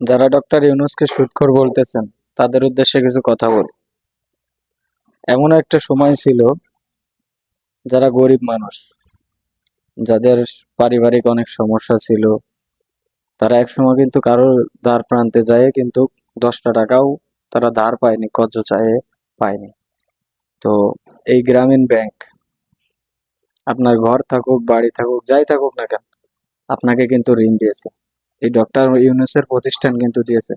যারা ডক্টর ইউনুসকে সুৎখর বলতেছেন, তাদের উদ্দেশ্যে কিছু কথা বলি। এমন একটা সময় ছিল যারা গরিব মানুষ, যাদের পারিবারিক অনেক সমস্যা ছিল। তারা একসময় কিন্তু কারোর ধার প্রান্তে যায়, কিন্তু দশটা টাকাও তারা ধার পায়নি, কর্জ চায়ে পায়নি। তো এই গ্রামীণ ব্যাংক, আপনার ঘর থাকুক, বাড়ি থাকুক, যাই থাকুক না কেন, আপনাকে কিন্তু ঋণ দিয়েছে। এই ডক্টর ইউনুসের প্রতিষ্ঠান কিন্তু দিয়েছে।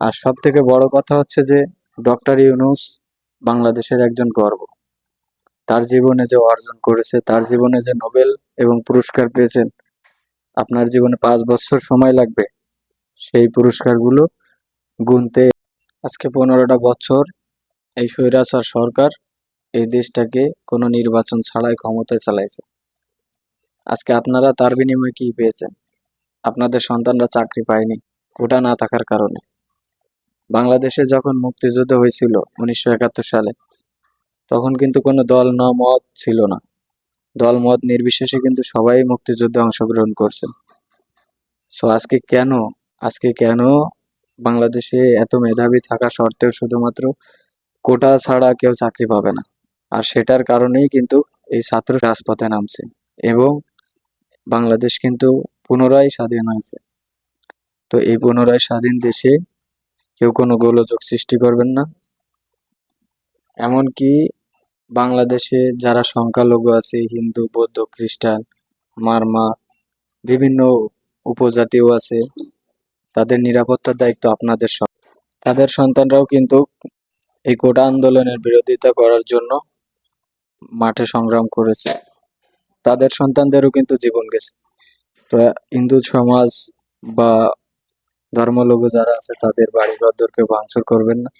আর সব থেকে বড় কথা হচ্ছে যে ডক্টর ইউনুস বাংলাদেশের একজন গর্ব। তার জীবনে যে অর্জন করেছে, তার জীবনে যে নোবেল এবং পুরস্কার পেয়েছেন, আপনার জীবনে পাঁচ বছর সময় লাগবে, সেই পুরস্কারগুলো গুনতে। আজকে পনেরোটা বছর এই স্বৈরাচার সরকার এই দেশটাকে কোনো নির্বাচন ছাড়াই ক্ষমতায় চালাইছে। আজকে আপনারা তার বিনিময়ে কি পেয়েছেন? আপনাদের সন্তানরা চাকরি পায়নি কোটা না থাকার কারণে। বাংলাদেশে যখন মুক্তিযুদ্ধ হয়েছিল উনিশশো একাত্তর সালে, তখন কিন্তু কোনো দল ন মত ছিল না। দল মত নির্বিশেষে কিন্তু সবাই মুক্তিযুদ্ধে অংশগ্রহণ করছে। সো আজকে কেন আজকে কেন বাংলাদেশে এত মেধাবী থাকা সত্ত্বেও শুধুমাত্র কোটা ছাড়া কেউ চাকরি পাবে না? আর সেটার কারণেই কিন্তু এই ছাত্র রাজপথে নামছে। এবং বাংলাদেশ কিন্তু পুনরায় স্বাধীন হয়েছে। তো এই পুনরায় স্বাধীন দেশে কেউ কোনো গোলযোগ সৃষ্টি করবেন না। এমনকি বাংলাদেশে যারা সংখ্যালঘু আছে, হিন্দু, বৌদ্ধ, খ্রিস্টান, মারমা, বিভিন্ন উপজাতিও আছে, তাদের নিরাপত্তার দায়িত্ব আপনাদের তাদের সন্তানরাও কিন্তু এই কোটা আন্দোলনের বিরোধিতা করার জন্য মাঠে সংগ্রাম করেছে। তাদের সন্তানদেরও কিন্তু জীবন গেছে। তো হিন্দু সমাজ বা ধর্মলোক যারা আছে তাদের বাড়ি ঘর দরকে ভাঙচুর করবেন না।